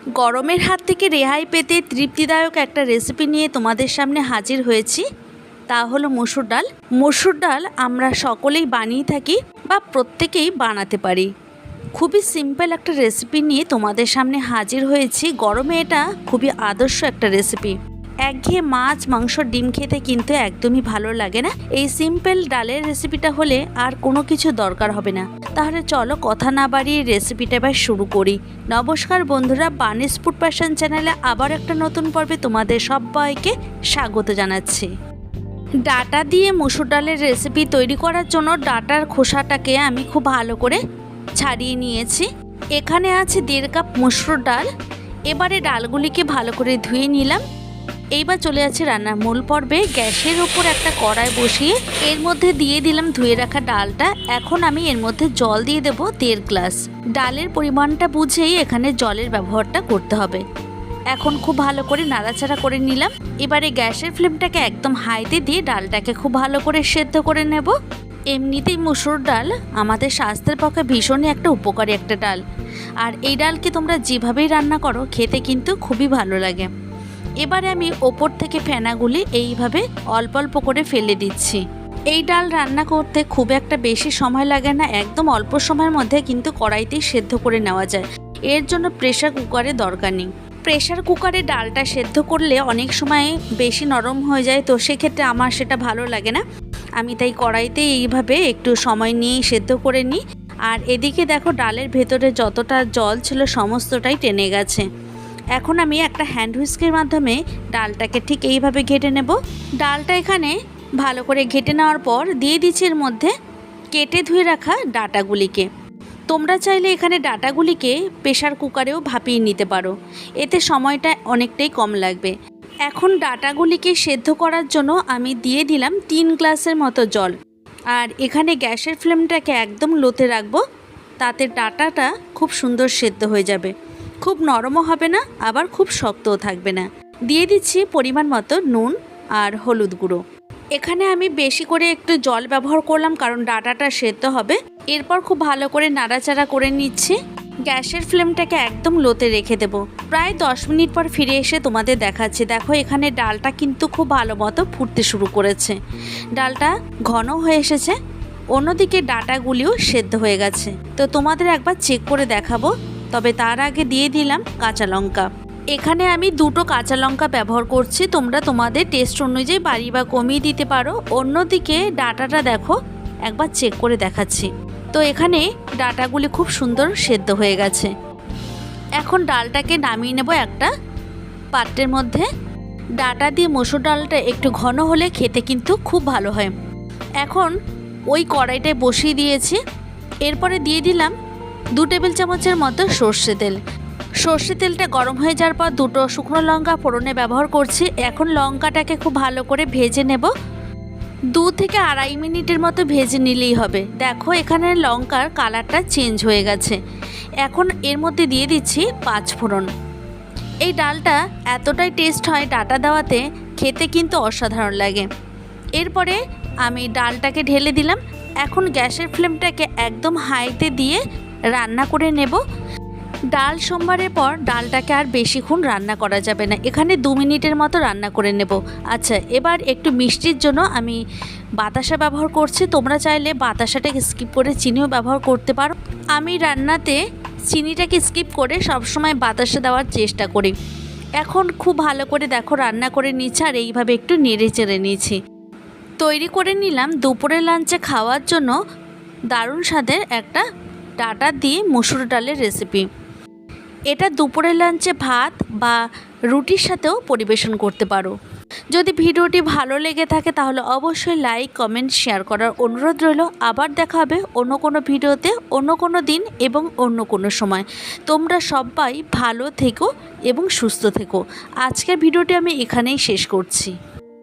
গরমের হাত থেকে রেহাই পেতে তৃপ্তিদায়ক একটা রেসিপি নিয়ে তোমাদের সামনে হাজির হয়েছি। তা হলো মসুর ডাল। মসুর ডাল আমরা সকলেই বানিয়ে থাকি বা প্রত্যেকেই বানাতে পারি। খুবই সিম্পল একটা রেসিপি নিয়ে তোমাদের সামনে হাজির হয়েছি। গরমে এটা খুবই আদর্শ একটা রেসিপি একঘেয়ে মাছ, মাংস, ডিম খেতে কিন্তু একদমই ভালো লাগে না। এই সিম্পল ডালের রেসিপিটা হলে আর কোনো কিছু দরকার হবে না। তাহলে চলো কথা না বাড়িয়ে রেসিপিটা এবার শুরু করি। নমস্কার বন্ধুরা, বানিস ফুড প্যাশন চ্যানেলে আবার একটা নতুন পর্বে তোমাদের সবাইকে স্বাগত জানাচ্ছি। ডাটা দিয়ে মুসুর ডালের রেসিপি তৈরি করার জন্য ডাটার খোসাটাকে আমি খুব ভালো করে ছাড়িয়ে নিয়েছি। এখানে আছে দেড় কাপ মুসুর ডাল। এবারে ডালগুলিকে ভালো করে ধুয়ে নিলাম। এইবার চলে যাচ্ছে রান্নার মূল পর্বে। গ্যাসের ওপর একটা কড়াই বসিয়ে এর মধ্যে দিয়ে দিলাম ধুয়ে রাখা ডালটা। এখন আমি এর মধ্যে জল দিয়ে দেবো দেড় গ্লাস। ডালের পরিমাণটা বুঝেই এখানে জলের ব্যবহারটা করতে হবে। এখন খুব ভালো করে নাড়াচাড়া করে নিলাম। এবারে গ্যাসের ফ্লেমটাকে একদম হাইতে দিয়ে ডালটাকে খুব ভালো করে সেদ্ধ করে নেব। এমনিতেই মুসুর ডাল আমাদের স্বাস্থ্যের পক্ষে ভীষণই একটা উপকারী একটা ডাল। আর এই ডালকে তোমরা যেভাবেই রান্না করো, খেতে কিন্তু খুবই ভালো লাগে। এবারে আমি ওপর থেকে ফেনাগুলি এইভাবে অল্প অল্প করে ফেলে দিচ্ছি। এই ডাল রান্না করতে খুব একটা বেশি সময় লাগে না, একদম অল্প সময়ের মধ্যে কিন্তু কড়াইতেই সেদ্ধ করে নেওয়া যায়। এর জন্য প্রেশার কুকারে দরকার নেই। প্রেশার কুকারে ডালটা সেদ্ধ করলে অনেক সময় বেশি নরম হয়ে যায়, তো সেক্ষেত্রে আমার সেটা ভালো লাগে না। আমি তাই কড়াইতে এইভাবে একটু সময় নিয়েই সেদ্ধ করে নিই। আর এদিকে দেখো, ডালের ভেতরে যতটা জল ছিল সমস্তটাই টেনে গেছে। এখন আমি একটা হ্যান্ড হুইস্কের মাধ্যমে ডালটাকে ঠিক এইভাবে ঘেটে নেব। ডালটা এখানে ভালো করে ঘেটে নেওয়ার পর দিয়ে দিচ্ছি এর মধ্যে কেটে ধুয়ে রাখা ডাটাগুলিকে। তোমরা চাইলে এখানে ডাটাগুলিকে প্রেশার কুকারেও ভাপিয়ে নিতে পারো। এতে সময়টা অনেকটাই কম লাগবে। এখন ডাটাগুলিকে সেদ্ধ করার জন্য আমি দিয়ে দিলাম তিন গ্লাসের মতো জল। আর এখানে গ্যাসের ফ্লেমটাকে একদম লোতে রাখব, তাতে ডাটাটা খুব সুন্দর সেদ্ধ হয়ে যাবে। খুব নরমও হবে না, আবার খুব শক্তও থাকবে না। দিয়ে দিচ্ছি পরিমাণ মতো নুন আর হলুদ গুঁড়ো। এখানে আমি বেশি করে একটু জল ব্যবহার করলাম, কারণ ডাটাটা সেদ্ধ হবে। এরপর খুব ভালো করে নাড়াচাড়া করে নিচ্ছি। গ্যাসের ফ্লেমটাকে একদম লোতে রেখে দেব। প্রায় দশ মিনিট পর ফিরে এসে তোমাদের দেখাচ্ছি। দেখো, এখানে ডালটা কিন্তু খুব ভালো মতো ফুটতে শুরু করেছে। ডালটা ঘন হয়ে এসেছে। অন্যদিকে ডাটাগুলিও সেদ্ধ হয়ে গেছে। তো তোমাদের একবার চেক করে দেখাবো তবে তার আগে দিয়ে দিলাম কাঁচা লঙ্কা। এখানে আমি দুটো কাঁচা লঙ্কা ব্যবহার করছি। তোমরা তোমাদের টেস্ট অনুযায়ী বাড়ি বা কমিয়ে দিতে পারো। অন্যদিকে ডাটাটা দেখো, একবার চেক করে দেখাচ্ছি। তো এখানে ডাটাগুলি খুব সুন্দর সেদ্ধ হয়ে গেছে। এখন ডালটাকে নামিয়ে নেব একটা পাত্রের মধ্যে। ডাটা দিয়ে মসুর ডালটা একটু ঘন হলে খেতে কিন্তু খুব ভালো হয়। এখন ওই কড়াইটায় বসিয়ে দিয়েছি। এরপরে দিয়ে দিলাম দু টেবিল চামচের মতো সর্ষে তেল। সর্ষে তেলটা গরম হয়ে যাওয়ার পর দুটো শুকনো লঙ্কা ফোড়নে ব্যবহার করছি। এখন লঙ্কাটাকে খুব ভালো করে ভেজে নেব। দু থেকে আড়াই মিনিটের মতো ভেজে নিলেই হবে। দেখো, এখানে লঙ্কার কালারটা চেঞ্জ হয়ে গেছে। এখন এর মধ্যে দিয়ে দিচ্ছি পাঁচ ফোড়ন। এই ডালটা এতটাই টেস্ট হয় ডাটা দেওয়াতে, খেতে কিন্তু অসাধারণ লাগে। এরপরে আমি ডালটাকে ঢেলে দিলাম। এখন গ্যাসের ফ্লেমটাকে একদম হাইতে দিয়ে রান্না করে নেব। ডাল সোমবারের পর ডালটাকে আর বেশিক্ষণ রান্না করা যাবে না। এখানে দু মিনিটের মতো রান্না করে নেব। আচ্ছা এবার একটু মিষ্টির জন্য আমি বাতাসা ব্যবহার করছি। তোমরা চাইলে বাতাসাটাকে স্কিপ করে চিনিও ব্যবহার করতে পারো। আমি রান্নাতে চিনিটাকে স্কিপ করে সবসময় বাতাসা দেওয়ার চেষ্টা করি। এখন খুব ভালো করে দেখো রান্না করে নিচ্ছি আর এইভাবে একটু নেড়ে চেড়ে নিয়েছি। তৈরি করে নিলাম। দুপুরের লাঞ্চে খাওয়ার জন্য দারুণ স্বাদের একটা ডাটা দিয়ে মুসুর ডালের রেসিপি এটা দুপুরের লাঞ্চে ভাত বা রুটির সাথেও পরিবেশন করতে পারো। যদি ভিডিওটি ভালো লেগে থাকে তাহলে অবশ্যই লাইক কমেন্ট শেয়ার করার অনুরোধ রইল। আবার দেখা হবে অন্য কোনো ভিডিওতে, অন্য কোনো দিন এবং অন্য কোনো সময়। তোমরা সবাই ভালো থেকো এবং সুস্থ থেকো। আজকের ভিডিওটি আমি এখানেই শেষ করছি।